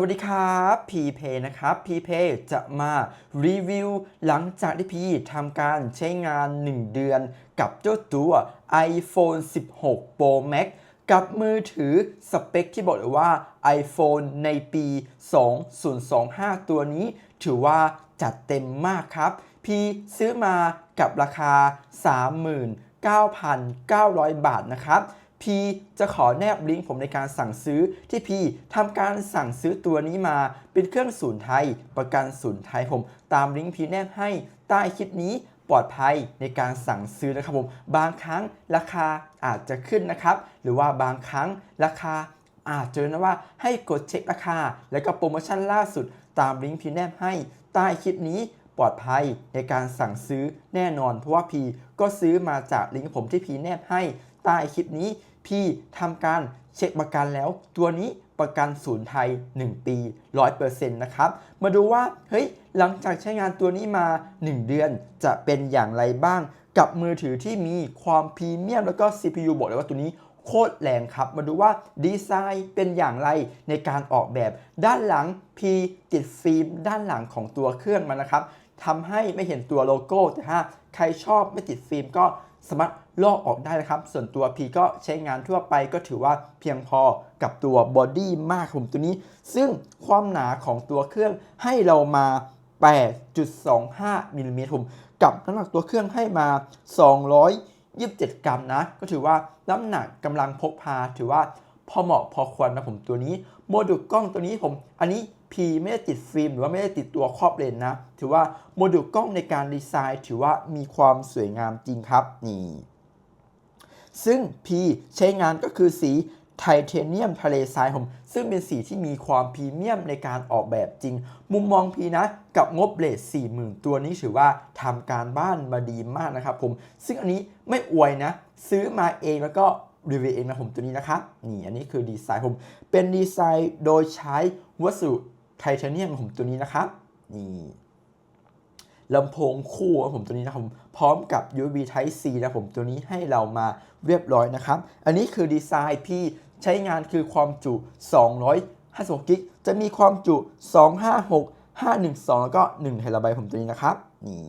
วัสดีครับพีเพนะครับ พีเพจะมารีวิวหลังจากที่พีทำการใช้งาน 1 เดือน กับเจ้าตัว iPhone 16 Pro Max กับมือถือสเปคที่บอกเลยว่า iPhone ในปี 2025 ตัวนี้ ถือว่าจัดเต็มมากครับ พีซื้อมากับราคา 39,900 บาทนะครับ พีจะขอแนบลิงก์ผมในการสั่งซื้อที่พีทำการสั่งซื้อตัวนี้มาเป็นเครื่องศูนย์ไทย ประกันศูนย์ไทยผม ตามลิงก์พีแนบให้ใต้คลิปนี้ปลอดภัยในการสั่งซื้อนะครับผม บางครั้งราคาอาจจะขึ้นนะครับ หรือว่าบางครั้งราคาอาจจะนะว่าให้กดเช็คราคา และก็โปรโมชั่นล่าสุด ตามลิงก์พีแนบให้ใต้คลิปนี้ปลอดภัยในการสั่งซื้อแน่นอน เพราะว่าพีก็ซื้อมาจากลิงก์ผมที่พีแนบให้ใต้คลิปนี้ พี่ทำการเช็คประกันแล้ว ตัวนี้ประกันศูนย์ไทย 1 ปี 100%นะครับ มาดูว่าเฮ้ยหลังจากใช้งานตัวนี้มา 1 เดือนจะเป็นอย่างไรบ้าง กับมือถือที่มีความพรีเมียมแล้วก็ CPU บอกเลยว่าตัวนี้โคตรแรงครับ มาดูว่าดีไซน์เป็นอย่างไรในการออกแบบด้านหลัง P ติดฟิล์มด้านหลังของตัวเครื่องมันนะครับทำให้ไม่เห็นตัวโลโก้แต่ถ้าใครชอบไม่ติดฟิล์มก็สามารถ ลอกออกได้นะครับ ส่วนตัว P ก็ใช้งานทั่วไปก็ถือว่าเพียงพอกับตัวบอดี้มากผมตัวนี้ ซึ่งความหนาของตัวเครื่องให้เรามา 8.25มิลลิเมตรผมกับน้ำหนักตัวเครื่องให้มา 227 กรัมนะ ก็ถือว่าน้ำหนักกำลังพกพา ถือว่าพอเหมาะพอควรนะผมตัวนี้ โมดูลกล้องตัวนี้ผม อันนี้ P ไม่ได้ติดฟิล์มหรือว่าไม่ได้ติดตัวครอบเลนนะ ถือว่าโมดูลกล้องในการดีไซน์ ถือว่ามีความสวยงามจริงครับนี่ ซึ่ง P ใช้งานก็คือสีไทเทเนียมทะเลทรายผมซึ่งเป็นสีที่มีความพรีเมียมในการออกแบบจริง มุมมอง P นะกับงบเลท40,000 ตัวนี้ถือว่าทำการบ้านมาดีมากนะครับผม ซึ่งอันนี้ไม่อวยนะ ซื้อมาเองแล้วก็รีวิวเองนะผมตัวนี้นะครับนี่อันนี้คือดีไซน์ผม เป็นดีไซน์โดยใช้วัสดุไทเทเนียมผมตัวนี้นะครับนี่ ลำโพงคู่ของผมตัวนี้นะครับผมพร้อมกับ USB Type C นะผมตัวนี้ให้เรามาเรียบร้อยนะครับ อันนี้คือดีไซน์พี่ใช้งานคือความจุ 256กิกจะมีความจุ 256 512 แล้วก็1เทราไบต์ผมตัวนี้นะครับนี่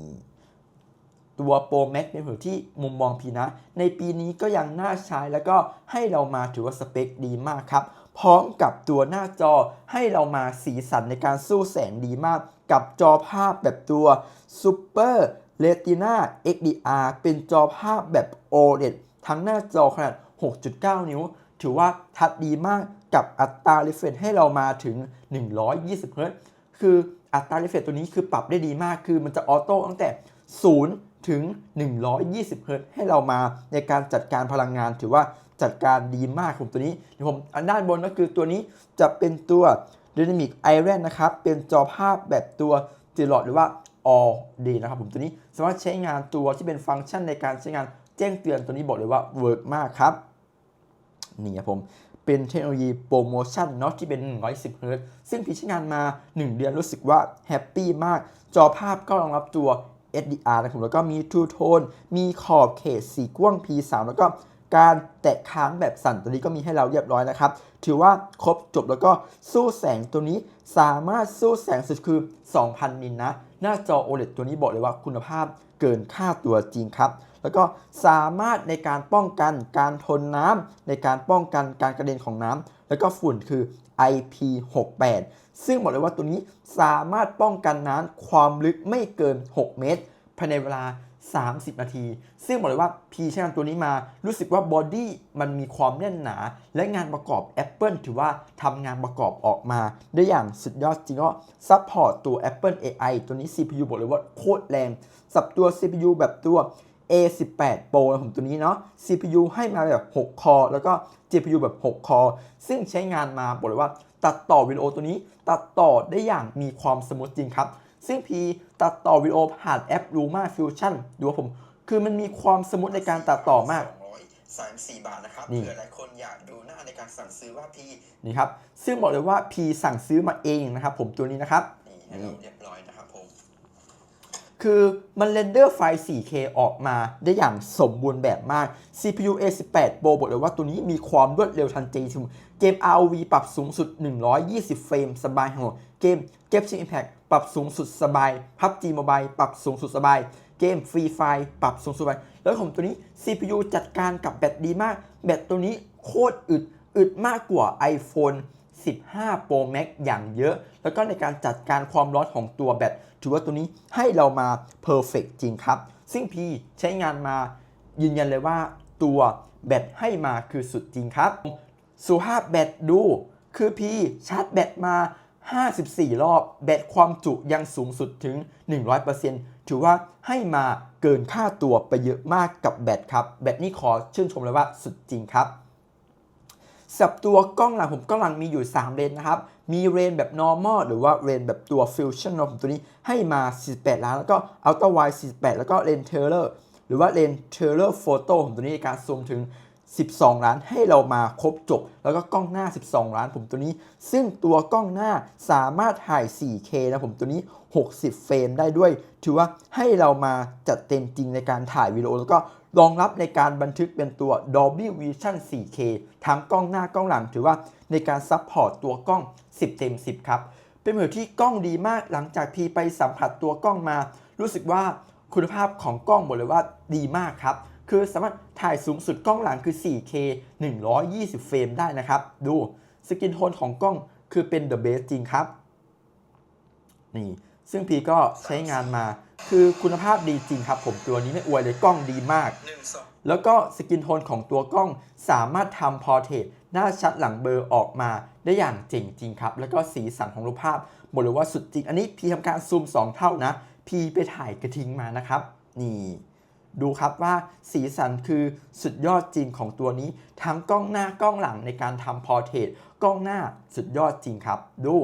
ตัว Pro Max เป็นผือที่มุมมองพีนะ ในปีนี้ก็ยังน่าใช้แล้วก็ให้เรามาถือว่าสเปคดีมากครับ พร้อมกับตัวหน้าจอให้เรามาสีสันในการสู้แสงดีมาก กับจอภาพแบบตัว Super Retina XDR เป็นจอภาพแบบ OLED ทั้งหน้าจอขนาด 6.9 นิ้ว ถือว่าทัดดีมากกับอัตรา refresh ให้เรามาถึง 120เฮิรตซ์คืออัตรา refresh ตัวนี้คือปรับได้ดีมาก คือมันจะออโต้ตั้งแต่ 0 ถึง 120เฮิรตซ์ให้เรามาในการจัดการพลังงานถือว่า จัดการดีมากผมตัวนี้เดี๋ยวผมอันด้านบนก็คือตัวนี้จะเป็นตัว Dynamic Iron นะครับ เป็นจอภาพแบบตัว j e l o t หรือว่า All Day นะครับผมตัวนี้สามารถใช้งานตัวที่เป็นฟังก์ชันในการใช้งานแจ้งเตือนตัวนี้บอกเลยว่าเวิร์กมากครับ นี่ครับผม เป็นเทคโนโลยีโปรโมชั่นเนาะที่เป็น 110เฮิรตซ์ซึ่งพี่ใช้งานมา 1 เดือนรู้สึกว่าแฮปปี้มาก จอภาพก็รองรับตัว SDR นะครับผมแล้วก็มี True Tone มีขอบเขตสีกว้าง P3 แล้วก็ การแตะค้างแบบสั่นตัวนี้ก็มีให้เราเรียบร้อยนะครับ ถือว่าครบจบแล้วก็สู้แสงตัวนี้สามารถสู้แสงสุดคือ 2,000 นินนะ หน้าจอ OLED ตัวนี้บอกเลยว่าคุณภาพเกินค่าตัวจริงครับ แล้วก็สามารถในการป้องกันการทนน้ำในการป้องกันการกระเด็นของน้ำแล้วก็ฝุ่นคือ IP68 ซึ่งบอกเลยว่าตัวนี้สามารถป้องกันน้ำความลึกไม่เกิน 6 เมตร ภายในเวลา 30 นาที ซึ่งบอกเลยว่าพีใช้งานตัวนี้มา รู้สึกว่าบอดี้มันมีความแน่นหนา และงานประกอบ Apple ถือว่าทำงานประกอบออกมาได้อย่างสุดยอดจริงก็ซัพพอร์ตตัว Apple AI ตัวนี้ CPU บอกเลยว่าโคตรแรง สับตัว CPU แบบตัว A18 Pro นะผมตัวนี้เนาะ CPU ให้มาแบบ 6 คอแล้วก็ GPU แบบ 6 คอซึ่งใช้งานมาบอกเลยว่า ตัดต่อวิดีโอตัวนี้ ตัดต่อได้อย่างมีความสมูทจริงครับ ซึ่งพีตัดต่อวิดีโอผ่านแอป Luma Fusion ดูว่าผม คือมันมีความสมูทในการตัดต่อมาก234บาทนะครับนี่เผื่อหลายคนอยากดูหน้าในการสั่งซื้อว่าพี่นี่ครับ ซึ่งบอกเลยว่าพีสั่งซื้อมาเองนะครับ ผมตัวนี้นะครับนี่ให้เราเรียบร้อยนะ คือมันเรนเดอร์ไฟล์ 4K ออกมาได้อย่างสมบูรณ์แบบมาก CPU A18 Pro บอกเลยว่าตัวนี้มีความรวดเร็วทันใจเกม ROV ปรับสูงสุด 120 เฟรมสบายหัวเกม Genshin Impact ปรับสูงสุดสบาย PUBG Mobile ปรับสูงสุดสบาย เกม Free Fire ปรับสูงสุดสบาย แล้วของตัวนี้ CPU จัดการกับแบตดีมาก แบตตัวนี้โคตรอึด อึดมากกว่า iPhone 15 Pro Max อย่างเยอะ แล้วก็ในการจัดการความร้อนของตัวแบตถือว่าตัวนี้ให้เรามา Perfect จริงครับ ซึ่งพี่ใช้งานมายืนยันเลยว่าตัวแบตให้มาคือสุดจริงครับ สุภาพแบตดู คือพี่ชาร์จแบตมา 54 รอบ แบตความจุยังสูงสุดถึง 100%ถือว่าให้มาเกินค่าตัวไปเยอะมากกับแบตครับ แบตนี้ขอชื่นชมเลยว่าสุดจริงครับ สับตัวกล้องหลังผมกล้องหลังมีอยู่ 3 เลนนะครับ มีเลนแบบ normal หรือว่าเลนแบบตัว fusion ของผมตัวนี้ให้มา 48 ล้าน แล้วก็ ultra wide 48 แล้วก็เลน Taylor หรือว่าเลน Taylor photo ผมตัวนี้ในการซูมถึง 12 ล้าน ให้เรามาครบจบ แล้วก็กล้องหน้า 12 ล้านผมตัวนี้ ซึ่งตัวกล้องหน้าสามารถถ่าย 4K นะผมตัวนี้ 60 เฟรมได้ด้วย ถือว่าให้เรามาจัดเต็มจริงในการถ่ายวิดีโอแล้วก็รองรับในการบันทึกเป็นตัว Dolby Vision 4K ทั้งกล้องหน้ากล้องหลัง ถือว่าในการซัพพอร์ตตัวกล้อง 10 เต็ม 10 ครับ เป็นเหมือนที่กล้องดีมากหลังจากพีไปสัมผัสตัวกล้องมา รู้สึกว่าคุณภาพของกล้องบอกเลยว่าดีมากครับ คือสามารถถ่ายสูงสุดกล้องหลังคือ 4K 120 เฟรมได้นะครับ ดูสกินโทนของกล้องคือเป็น the best จริงครับ นี่ ซึ่งพีก็ใช้งานมา คือคุณภาพดีจริงครับ ผมตัวนี้ไม่อวยเลยกล้องดีมากหนึ่งสองแล้วก็สกินโทนของตัวกล้องสามารถทำพอร์เทรตหน้าชัดหลังเบลอร์ออกมาได้อย่างเจ๋งจริงครับ แล้วก็สีสันของรูปภาพบอกเลยว่าสุดจริง อันนี้พีทำการซูม 2 เท่านะ พีไปถ่ายกระทิงมานะครับ นี่ ดูครับว่าสีสันคือสุดยอดจริงของตัวนี้ ทั้งกล้องหน้ากล้องหลังในการทำพอร์เทรตกล้องหน้าสุดยอดจริงครับ ดู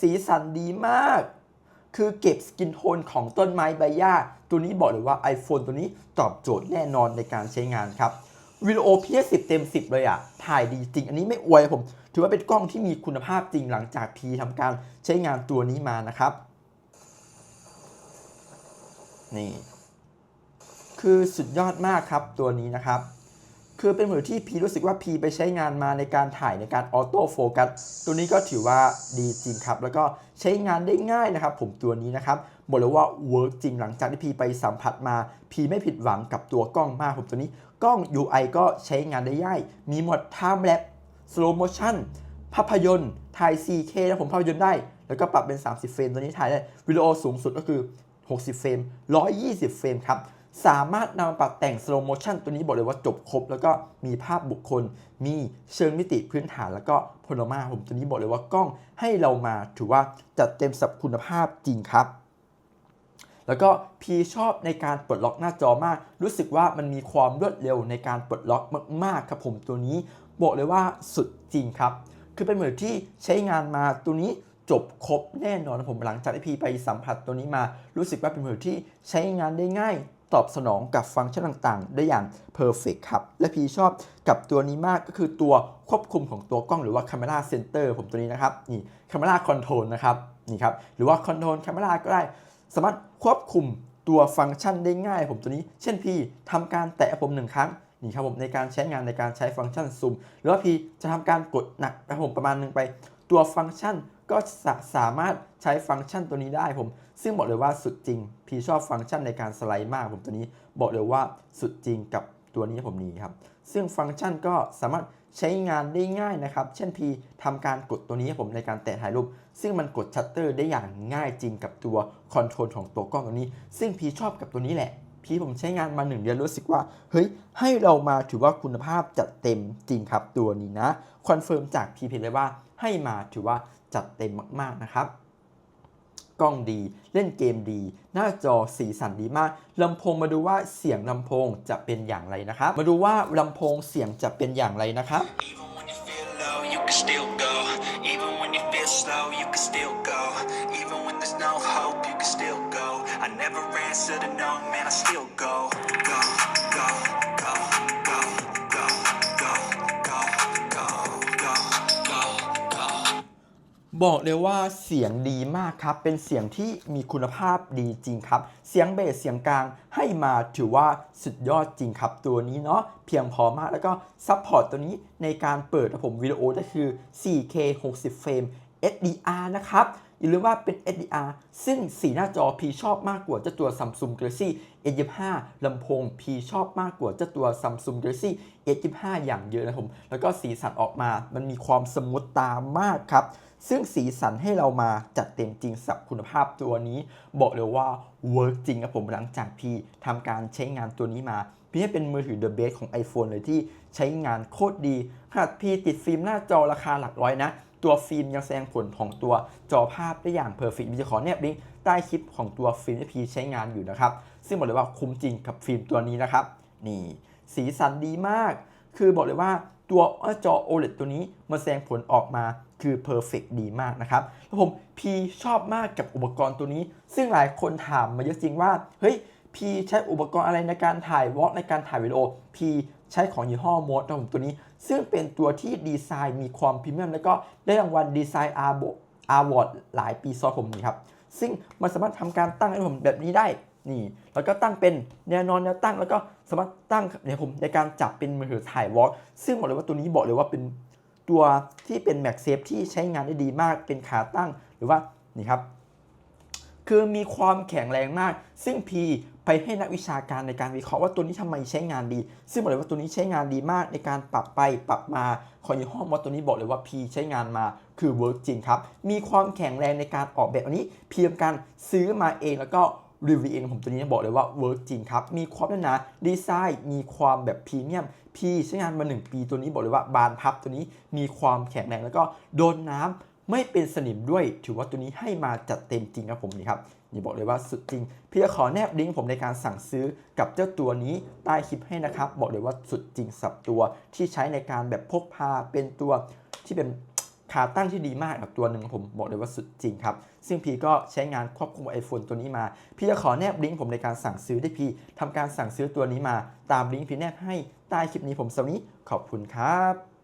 สีสันดีมาก คือเก็บสกินโทนของต้นไม้ใบหญ้า ตัวนี้บอกเลยว่า iPhone ตัวนี้ตอบโจทย์แน่นอนในการใช้งานครับวิดีโอเพียสิบเต็ม 10 เลยอะถ่ายดีจริง อันนี้ไม่อวยผม ถือว่าเป็นกล้องที่มีคุณภาพจริงหลังจากพีทำการใช้งานตัวนี้มานะครับ นี่ คือสุดยอดมากครับตัวนี้นะครับ คือเป็นมือที่พีรู้สึกว่าพีไปใช้งานมาในการถ่ายในการออโต้โฟกัสตัวนี้ก็ถือว่าดีจริงครับ แล้วก็ใช้งานได้ง่ายนะครับ ผมตัวนี้นะครับบอกเลยว่าเวิร์กจริงหลังจากที่พีไปสัมผัสมาพีไม่ผิดหวังกับตัวกล้องมากผมตัวนี้กล้อง UI ก็ใช้งานได้ง่าย มีหมด Time Lapse Slow Motion ภาพยนตร์ถ่าย 4K นะผมภาพยนตร์ได้ แล้วก็ปรับเป็น 30 เฟรมตัวนี้ถ่ายได้วิดีโอสูงสุดก็คือ 60 เฟรม 120 เฟรมครับ สามารถนำมาปรับแต่ง slow motion ตัวนี้บอกเลยว่าจบครบ แล้วก็มีภาพบุคคล มีเชิงมิติพื้นฐานแล้วก็โพลามาผมตัวนี้บอกเลยว่ากล้องให้เรามาถือว่าจัดเต็มสับคุณภาพจริงครับแล้วก็พีชอบในการปลดล็อกหน้าจอมาก รู้สึกว่ามันมีความรวดเร็วในการปลดล็อกมากๆครับผมตัวนี้ บอกเลยว่าสุดจริงครับ คือเป็นเหมือนที่ใช้งานมาตัวนี้จบครบแน่นอนผมหลังจากที่พีไปสัมผัสตัวนี้มา รู้สึกว่าเป็นเหมือนที่ใช้งานได้ง่าย ตอบสนองกับฟังก์ชันต่างๆ ได้อย่างเพอร์เฟกครับ และพีชอบกับตัวนี้มากก็คือตัวควบคุมของตัวกล้องหรือว่า Camera Center ผมตัวนี้นะครับ นี่ Camera Control นะครับนี่ครับหรือว่า Control Camera ก็ได้ สามารถควบคุมตัวฟังก์ชันได้ง่าย ผมตัวนี้ เช่นพี่ทำการแตะผมหนึ่งครั้งนี่ครับผมในการใช้งานในการใช้ฟังก์ชันซูมหรือว่าพี่จะทำการกดหนักผมประมาณหนึ่งไป ตัวฟังก์ชัน ก็สาสามารถใช้ฟังก์ชันตัวนี้ได้ผม ซึ่งบอกเลยว่าสุดจริง พี่ชอบฟังก์ชันในการสไลด์มากผมตัวนี้บอกเลยว่าสุดจริงกับตัวนี้ผมนี้ครับ ซึ่งฟังก์ชันก็สามารถใช้งานได้ง่ายนะครับ เช่นพีทำการกดตัวนี้ผมในการแตะถ่ายรูป ซึ่งมันกดชัตเตอร์ได้อย่างง่ายจริงกับตัวคอนโทรลของตัวกล้องตัวนี้ ซึ่งพีชอบกับตัวนี้แหละ พี่ผมใช้งานมาหนึ่งเดือนรู้สึกว่า เฮ้ย ให้เรามาถือว่าคุณภาพจัดเต็มจริงครับตัวนี้นะ คอนเฟิร์มจากพีพีเลยว่าให้มาถือว่าจัดเต็มมาก ๆ นะครับกล้องดี เล่นเกมดี หน้าจอสีสันดีมากลำโพงมาดูว่าเสียงลำโพงจะเป็นอย่างไรนะครับ มาดูว่าลำโพงเสียงจะเป็นอย่างไรนะครับ Even when you feel slow, you can still go. Even when there's no hope, I never answer to no, man, I still go. Go, go, go, go, go, go, go, go, go, go, go. บอกเลยว่าเสียงดีมากครับ เป็นเสียงที่มีคุณภาพดีจริงครับ เสียงเบสเสียงกลางให้มาถือว่าสุดยอดจริงครับ ตัวนี้เนาะเพียงพอมากแล้วก็ซัพพอร์ตตัวนี้ในการเปิดผมวิดีโอก็คือ 4K 60เฟรม SDR นะครับ อย่าลืมว่าเป็น SDR ซึ่งสีหน้าจอ P ชอบมากกว่าเจ้าตัว Samsung Galaxy S25 ลำโพง P ชอบมากกว่าเจ้าตัว Samsung Galaxy S25 อย่างเยอะนะผมแล้วก็สีสันออกมามันมีความสมูทตามากครับซึ่งสีสันให้เรามาจัดเต็มจริงสับคุณภาพตัวนี้ บอกเลยว่าเวิร์กจริงครับผมหลังจากพี่ทำการใช้งานตัวนี้มาพี่ให้เป็นมือถือ The Best ของ iPhone เลยที่ใช้งานโคตรดีขนาดพี่ติดฟิล์มหน้าจอราคาหลักร้อยนะ ตัวฟิล์มยังแสดงผลของตัวจอภาพได้อย่างเพอร์เฟกต์มีจะขอแนบลิงก์ใต้คลิปของตัวฟิล์มที่พีใช้งานอยู่นะครับ ซึ่งบอกเลยว่าคุ้มจริงกับฟิล์มตัวนี้นะครับ นี่ สีสันดีมาก คือบอกเลยว่าตัวจอ OLED ตัวนี้มาแสดงผลออกมาคือเพอร์เฟกดีมากนะครับแล้วผมพีชอบมากกับอุปกรณ์ตัวนี้ ซึ่งหลายคนถามมาเยอะจริงว่า เฮ้ยพีใช้อุปกรณ์อะไรในการถ่ายวอล์กในการถ่ายวิดีโอพี ใช้ของยี่ห้อโมดนะผมตัวนี้ ซึ่งเป็นตัวที่ดีไซน์มีความพรีเมียมแล้วก็ได้รางวัลดีไซน์อาร์บอาร์วอร์ดหลายปีซ้อนผมนี่ครับ ซึ่งมันสามารถทำการตั้งให้ผมแบบนี้ได้นี่ แล้วก็ตั้งเป็นแนวนอนแนวตั้งแล้วก็สามารถตั้งเนี่ยผมในการจับเป็นมือถือถ่ายวอล์กซึ่งบอกเลยว่าตัวนี้บอกเลยว่าเป็นตัวที่เป็นแม็กเซฟที่ใช้งานได้ดีมากเป็นขาตั้งหรือว่านี่ครับ คือมีความแข็งแรงมาก ซึ่ง P ไปให้นักวิชาการในการวิเคราะห์ว่าตัวนี้ทำไมใช้งานดี ซึ่งบอกเลยว่าตัวนี้ใช้งานดีมากในการปรับไปปรับมาของยี่ห้อมอสตัวนี้บอกเลยว่า P ใช้งานมาคือเวิร์กจริงครับ มีความแข็งแรงในการออกแบบอันนี้ เพียงการซื้อมาเองแล้วก็รีวิวเองผมตัวนี้บอกเลยว่าเวิร์กจริงครับ มีความแน่นหนาดีไซน์มีความแบบพรีเมียม P ใช้งานมา 1 ปีตัวนี้บอกเลยว่าบานพับตัวนี้มีความแข็งแรงแล้วก็โดนน้ำ ไม่เป็นสนิมด้วยถือว่าตัวนี้ให้มาจัดเต็มจริงครับผมนี่ครับนี่บอกเลยว่าสุดจริง พี่จะขอแนบลิงก์ผมในการสั่งซื้อกับเจ้าตัวนี้ใต้คลิปให้นะครับ บอกเลยว่าสุดจริงสับตัวที่ใช้ในการแบบพกพาเป็นตัวที่เป็นขาตั้งที่ดีมากกับตัวหนึ่งผมบอกเลยว่าสุดจริงครับ ซึ่งพี่ก็ใช้งานควบคุม iPhone ตัวนี้มา พี่จะขอแนบลิงก์ผมในการสั่งซื้อได้พี่ทำการสั่งซื้อตัวนี้มา ตามลิงก์พี่แนบให้ใต้คลิปนี้ผมสำหรับวันนี้ขอบคุณครับ